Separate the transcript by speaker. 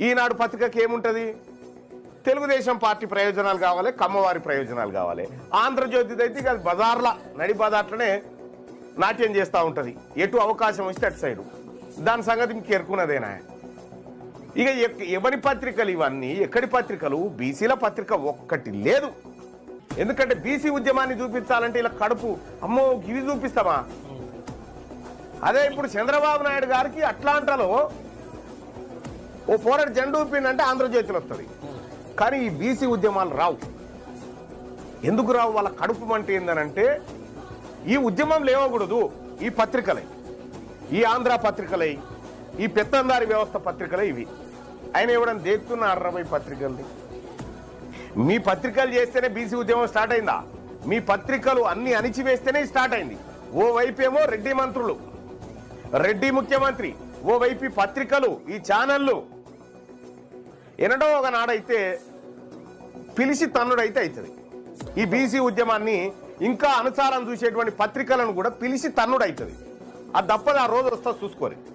Speaker 1: ఈనాడు పత్రికకి ఏముంటది? తెలుగుదేశం పార్టీ ప్రయోజనాలు కావాలి కమ్మవారి ప్రయోజనాలు కావాలి. ఆంధ్రజ్యోతి అయితే ఇక అది బజార్ల నడి బజార్లనే నాట్యం చేస్తూ ఉంటుంది. ఎటు అవకాశం వస్తే అటు సైడు. దాని సంగతి మీకు ఎరుకున్నదేనా ఇక ఎక్- ఎవరి పత్రికలు ఇవన్నీ? ఎక్కడి పత్రికలు? బీసీల పత్రిక ఒక్కటి లేదు. ఎందుకంటే బీసీ ఉద్యమాన్ని చూపించాలంటే ఇలా కడుపు అమ్మో గివి చూపిస్తామా? అదే ఇప్పుడు చంద్రబాబు నాయుడు గారికి అట్లాంటలో ఓ పోరాడు జెండా ఊపిందంటే ఆంధ్రజ్యోతిలో వస్తుంది. కానీ ఈ బీసీ ఉద్యమాలు రావు. ఎందుకు రావు? వాళ్ళ కడుపు మంట ఏందనంటే ఈ ఉద్యమం లేవకూడదు. ఈ పత్రికలై. ఈ ఆంధ్ర పత్రికలై. ఈ పెత్తందారి వ్యవస్థ పత్రికలే ఇవి. ఆయన ఇవ్వడం దేక్కున్న అరవై పత్రికల్ని? మీ పత్రికలు చేస్తేనే బీసీ ఉద్యమం స్టార్ట్ అయిందా? మీ పత్రికలు అన్ని అణిచివేస్తేనే స్టార్ట్ అయింది. ఓ వైపేమో రెడ్డి మంత్రులు. రెడ్డి ముఖ్యమంత్రి. ఓ వైపు పత్రికలు ఈ ఛానళ్ళు. ఎనడో ఒక నాడైతే పిలిచి తన్నుడైతే అవుతుంది ఈ బీసీ ఉద్యమాన్ని ఇంకా అనుసారం చూసేటువంటి పత్రికలను కూడా పిలిచి తన్నుడు అవుతుంది ఆ తప్పదు ఆ రోజు వస్తా చూసుకోరు.